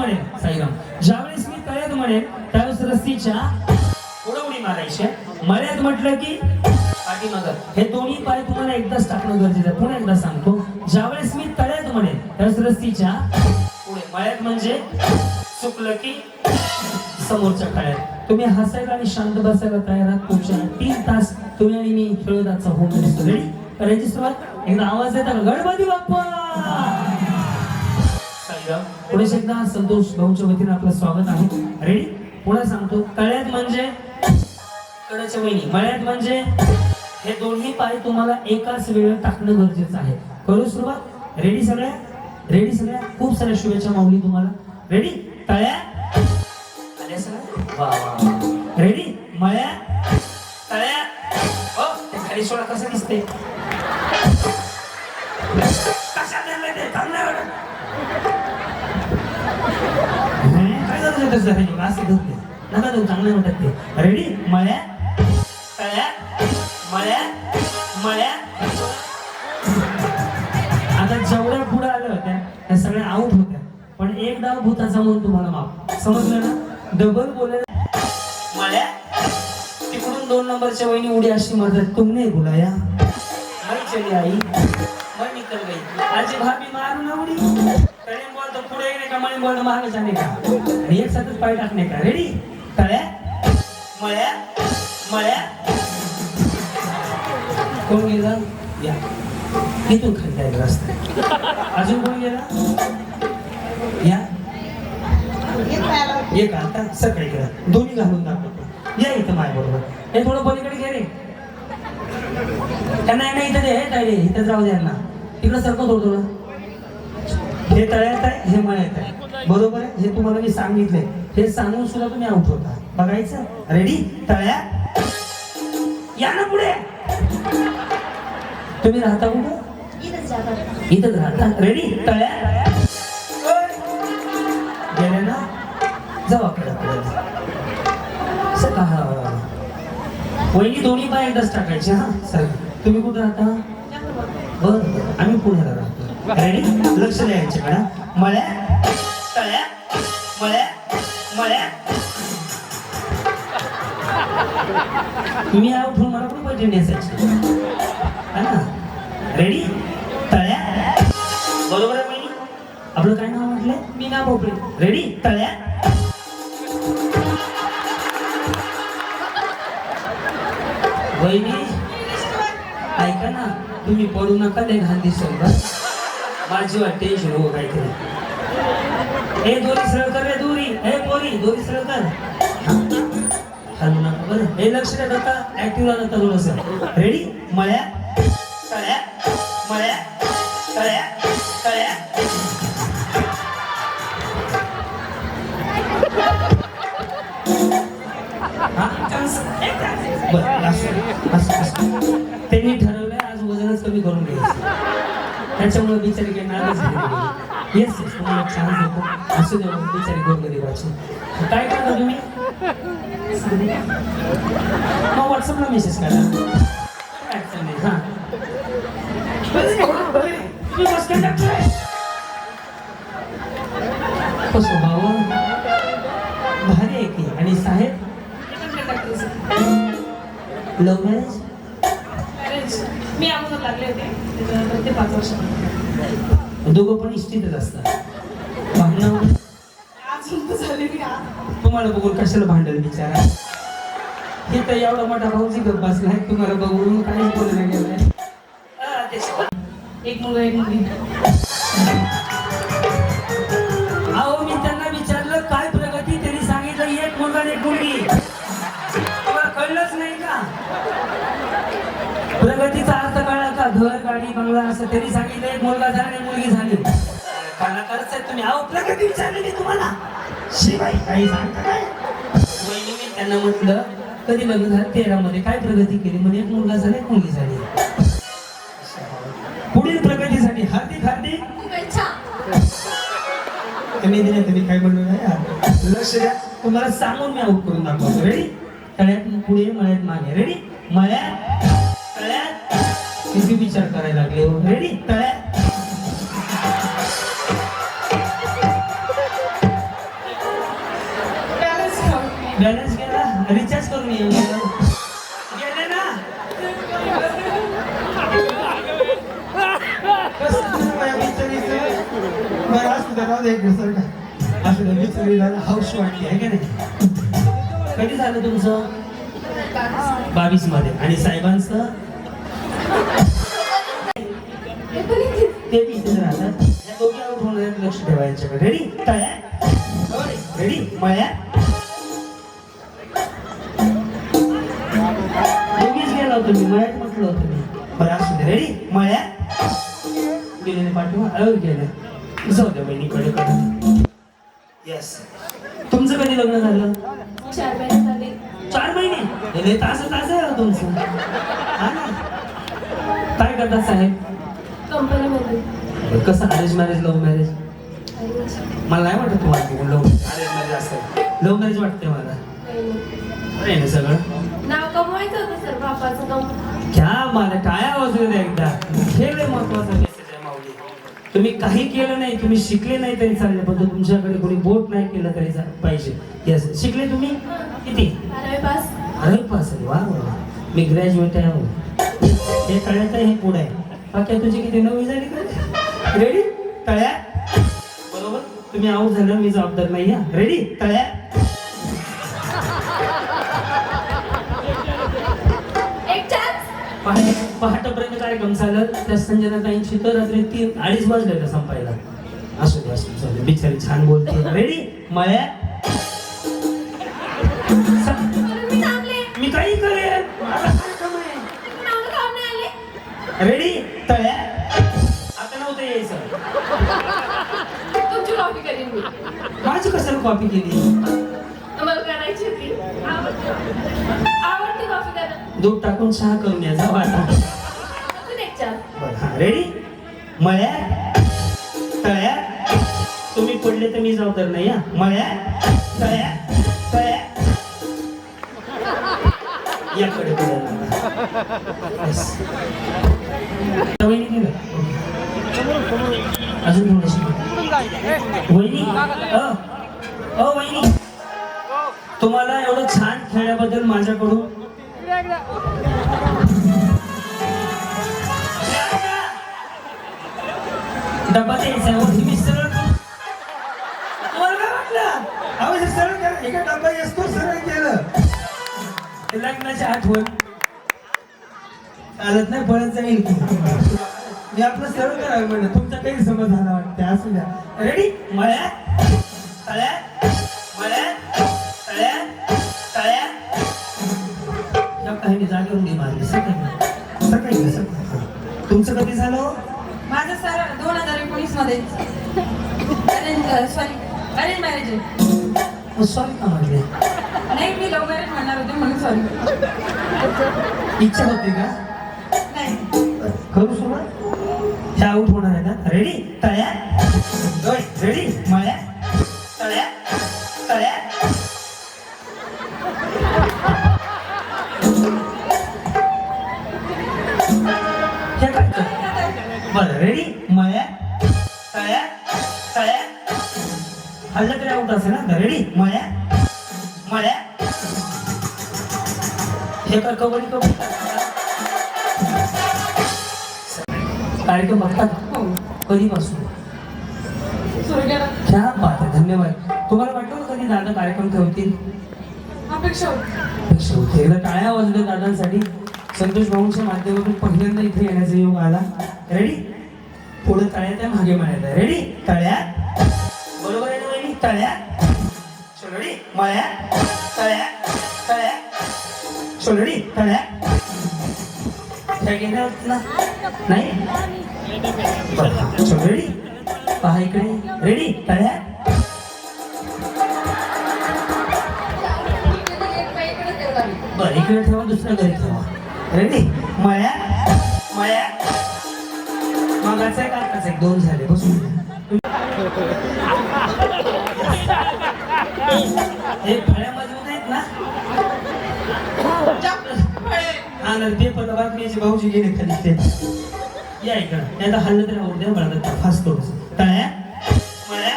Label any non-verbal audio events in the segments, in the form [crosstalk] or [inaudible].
म्हणेन साईराम. ज्यावेळेस मी तळ्यात म्हणेन त्यावेळेस रस्तीच्या पुढे उडी मारायची. मळ्यात म्हटलं की पाठीमागं. हे दोन्ही पाय तुम्हाला एकदाच टाकणं गरजेचं आहे. पुन्हा एकदा सांगतो. ज्यावेळेस मी तळ्यात म्हणेन त्यावेळेस रस्तीच्या पुढे. मळ्यात म्हणजे चुकलं की समोरच्या काळ्यात तुम्ही हसायला आणि शांत बसायला तयार आहात. तुमच्या तीन तास तुम्ही आणि मी खेळत आजचा होम दिसतो रेडी करायची सुरुवात? एकदा आवाज येतात गणपती बाप्पा! साईराम. पुढे एकदा संतोष भाऊच्या वतीने आपलं स्वागत आहे. रेडी पुन्हा सांगतो. तळ्यात म्हणजे? कडाच्या वहिनी. मळ्यात म्हणजे? हे दोन्ही पाय तुम्हाला एकाच वेळ टाकणं गरजेचं आहे. करू सुरुवात. रेडी सगळ्या? रेडी सगळ्या? खूप साऱ्या शुभेच्छा माऊली तुम्हाला. रेडी तळ्या? आल्या सगळ्या? रेडी मळ्या? तळ्या? हो खाली सोळा कसं दिसते हं, काय गरज असं नका देऊ चांगलं म्हणतात ते रेडी मळ्या तळ्या मळ्या मळ्या आता जेवढ्या पुढे आल्या होत्या त्या सगळ्या आऊट होत्या पण एक डाव भूताचा म्हणून तुम्हाला माफ समजलं ना डबल बोलायला मळ्या तिकडून दोन नंबरच्या वहिनी उडी अशी मदत तुमने बुलाया मैं चली आई मग निकल गई आज भाभी मारू ना उडी तर पुढे येणे का? मळी बॉल मागे जाणे का? आणि एक साथच पाय टाकणे का? रेडी तळ्या? मळ्या? मळ्या? कोण गेला? या. इथून खाली जायला रस्ता. अजून कोण गेला? या. एक आता सकाळी गेला दोन्ही घालून दाखवतो. या इथं माय बरोबर हे थोडं पलीकडे घे रे. त्यांना नाही इथं दे इथं जाऊ द्या यांना. तिकडं सरकव थोडं थोडं. हे तळ्यात आहे हे मळ्यात आहे. बरोबर आहे? हे तुम्हाला मी सांगितलंय. हे सांगून सुद्धा तुम्ही आउट होता. बघायचं? रेडी तळ्या? या ना पुढे. तुम्ही राहता कुठं? इथंच राहता. रेडी तळ्या? गेले ना? जाऊ आपल्याला सका हा वहिनी दोन्ही पाय एकदाच टाकायचे हा? सर तुम्ही कुठं राहता? बर बर. आम्ही पुण्याला राहतो रेडी लक्ष द्यायचे मॅडम मळ्या तळ्या मळ्या मळ्या. मी आउट होऊन मला पण पैसे नेसायचे है ना? रेडी तळ्या. बरोबर आहे बहिणी? आपलं काय नाव म्हटलंय? मीना भोपळे. रेडी तळ्या. वहिनी ऐका ना तुम्ही पडू नका लय घाण दिसेल बस बाजू वाट टेन्शन हो काहीतरी. हे दोरी सरळ कर रे दोरी. हे पोरी दोरी सरळ कर. हलू बरं. हे लक्ष द्या आता ऍक्टिव्ह राहता थोडंसं रेडी मळ्या त्याच्यामुळे बिचारी काही नाराज येस येस तुम्हाला चान्स देतो. असू द्या बिचारी गोरगरीबाची काय करता तुम्ही? मग व्हॉट्सअपला मेसेज करा. हा. कसं भाऊ भारी आहे की. आणि साहेब? लव्ह मॅरेज मी लागले होते. त्याच्यानंतर ते पाच वर्ष दोघं पण इष्टीतच असतात. भांडणं अजून तर झाले मी आज. तुम्हाला बघून कशाला भांडल बिचारा? हे तर एवढा मोठा भाऊजी गप बसलाय. तुम्हाला बघून काहीच बोलला गेलाय हा. एक मुलगा एक मुलगी. अहो मी त्यांना विचारलं काय प्रगती त्यांनी सांगितलं? एक मुलगा एक मुलगी. तुम्हाला कळलंच नाही का? प्रगतीचा घर गाडी बंगला असं त्यांनी सांगितलं. एक मुलगा झाला आणि मुलगी झाली. काना करत तुम्ही. अहो प्रगती तुम्हाला? शिवाय काही सांगता काय? वहिनी मी त्यांना म्हटलं कधी लग्न झालं तेरा मध्ये काय प्रगती केली? म्हणजे एक मुलगा झाला एक मुलगी झाली. पुढील प्रगतीसाठी हार्दिक हार्दिक. तुम्ही दिले तुम्ही काय म्हणलो नाही. लक्ष द्या. तुम्हाला सांगून मी आउट करून दाखवतो. रेडी तळ्यात पुढे मळ्यात मागे. रेडी मळ्यात विचार करायला लागले. हो रेडी तळ्या बॅलन्स गेला रिचार्ज करून येऊ गेले ना. कसं तुझं बरं, असू दे, राहू दे एक दिवस असू विचारीला वाटली आहे का नाही? कधी झालं तुमचं? बावीसमध्ये आणि साहेबांचं? ते तिथेच राहतात. या होणार आहेत, लक्ष ठेवायच्याकडे रेडी तळ्या रेडी मळ्या दोघीच गेला होतो मी. मळ्यात म्हटलं होतं मी. बरं असू दे. रेडी मळ्या गेलेले पाठवा अळवर गेले जाऊ द्या बहिणीकडे कडे येस तुमचं कधी लग्न झालं? चार महिने झाले. चार महिने? हे तास तास आहे हो तुमचं. हा ना? काय करतात साहेब? कसं अरेंज मॅरेज लव्ह मॅरेज मला नाही वाटत तुम्हाला बघून लव्ह अरेंज मॅरेज असतं लव्ह मॅरेज वाटते मला. अरे ना सगळं? नाव कमवायचं होतं सर बापाचं कम घ्या मला टाळ्या वाजू द्या एकदा. हे लय महत्त्वाचा मेसेज आहे माऊली. तुम्ही काही केलं नाही तुम्ही शिकले नाही तरी चालले पण तुमच्याकडे कोणी बोट नाही केलं तरी पाहिजे. येस शिकले तुम्ही? किती? बारावी पास. अरे पास वा वा. मी ग्रॅज्युएट आहे हो. हे आहे हे पुढे आहे. बाकी तुझी किती नवी झाली का? रेडी तळ्या? बरोबर? तुम्ही आऊट झालं मी जबाबदार नाही रेडी तळ्या? पहाटे पहाटेपर्यंत कार्यक्रम चालत त्या संजनाताईंची तर रात्री तीन अडीच वाजले का संपायला. असू दे असू दे, चालू दे. बिचारी छान बोलते. रेडी मळ्या? रेडी तळ्या? आता नव्हतं यायचं. तुमची कॉपी करीन मी. माझी कशाला कॉपी केली? तुम्हाला करायची होती. आवडते करा. दूध टाकून चहा करून या जाऊ आता अजून एक चार रेडी मळ्या? तळ्या? तुम्ही पडले तर मी जबाबदार नाही हा. मळ्या? तळ्या? तळ्या? याकडे Yes. अजून वहिनी अ वहिनी. तुम्हाला एवढं छान खेळल्याबद्दल माझ्याकडून डबा द्यायचा तुम्ही सरळ तुम्हाला काय वाटलं? अहो, सरळ करा. एका डबा असतो सरळ केलं. लग्नाची आठवण चालत नाही पळत जाईल. मी आपलं सरळ करावं म्हणलं. तुमचा काही समज झाला वाटतं? असू द्या. रेडी मळ्या तळ्या मळ्या तळ्या तळ्या काही जागेवर उडी मारली. सकाळी सकाळी सकाळी. तुमचं कधी झालं हो? माझं सर दोन हजार एकोणीसमध्ये. सॉरी अरेंज मॅरेज सॉरी का म्हटले नाही मी लव्ह मॅरेज म्हणणार होते म्हणून सॉरी इच्छा होती का? रेडी तळ्या. रेडी मळ्या. तळ्या तळ्या. हे करतो? बरं रेडी मळ्या. तळ्या तळ्या. हल्लं तरी आऊट असेल ना? रेडी मळ्या. मळ्या. हे काय कबड्डी कबड्डी. कार्यक्रम बघतात. कधीपासून? क्या बात आहे धन्यवाद. तुम्हाला वाटलं कधी दादा कार्यक्रम ठेवतील? अपेक्षा होती. अपेक्षा होती. एकदा टाळ्या वाजल्या दादांसाठी. संतोष भाऊंच्या माध्यमातून पहिल्यांदा इथे येण्याचा योग आला. रेडी पुढे तळ्या त्या मागे माळ्या रेडी तळ्या बरोबर आहे ना वहिनी? तळ्या सोलडी माळ्या. तळ्या तळ्या सोलडी तळ्या? नाही? रेडी पहा इकडे. रेडी तळ्या बरं इकडे ठेवा दुसऱ्या घरी ठेवा. रेडी मळ्या मळ्या मागाचा एक आताच एक. दोन झाले बसून हे फळ्या मजबूत आहेत ना? हा ना ते पण बातमीचे भाऊजी गेले खाली ते. या इकडं. त्याला हल्लं तरी आवडते मला फास्ट थोडस तळ्या. मळ्या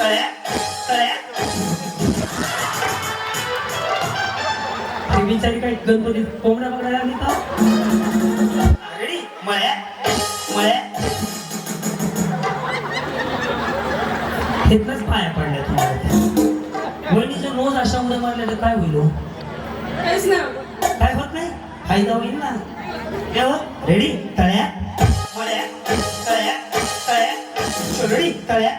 तळ्या. तळ्या. काही गणपती कोंबड्या पकडायला का? रेडी? मळ्या. मळ्या. तिथनंच पाया पडल्या तुम्हाला वहिनीचे नोज अशा उड्या मारल्या तर काय होईल हो? नाही. काय होत नाही? फायदा होईल ना? तेव्हा रेडी? तळ्या. मळ्या तळ्या तळ्या रेडी तळ्या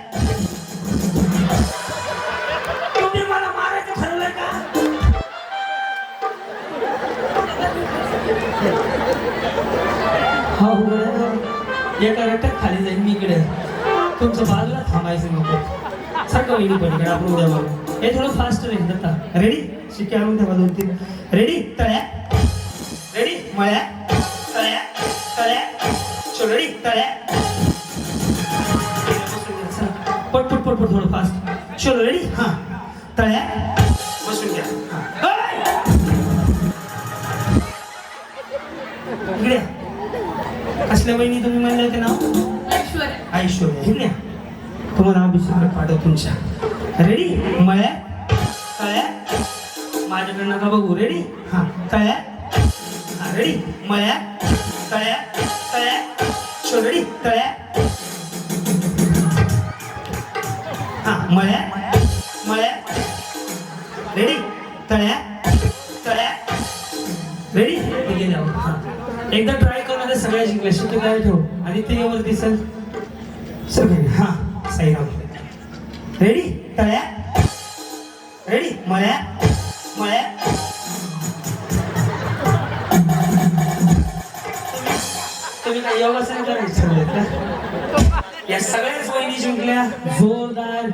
तुम्ही मला मारायचं ठरवलंय का? हा हो एका रट्ट्यात खाली जाईल मी इकडे. तुमचं बाजूला थांबायचं नको. सारखं वहिनी पलीकडे आपण उद्या बघू. हे थोडं फास्ट रेंज आता रेडी शिक्के आणून ठेवा दोन तीन रेडी तळ्या रेडी मळ्या? चल रेडी तळ्या पट पट पट पट थोडं फास्ट चलो रेडी हां. तळ्या बसून घ्या. हां. इकडे. कसल्या वहिनी तुम्ही म्हणले होते नाव? ऐश्वर्या. ऐश्वर्या. इकडे या. तुम्हाला अभिषेक पाठव तुमच्या. रेडी मळ्या तळ्या माझ्याकडे नका बघू? रेडी हा. तळ्या रेडी मळ्या तळ्या शो तळ्या हा मळ्या मळ्या रेडी तळ्या तळ्या रेडी गेले एकदा ट्राय करून आता सगळ्या शिकल्या शिकत काय ठेव. आणि ते वर दिसल सगळे हा साईराम. रेडी तळ्या रेडी मळ्या काय योगासन करायचं [laughs] या सगळ्याच वहिनी जिंकल्या. जोरदार.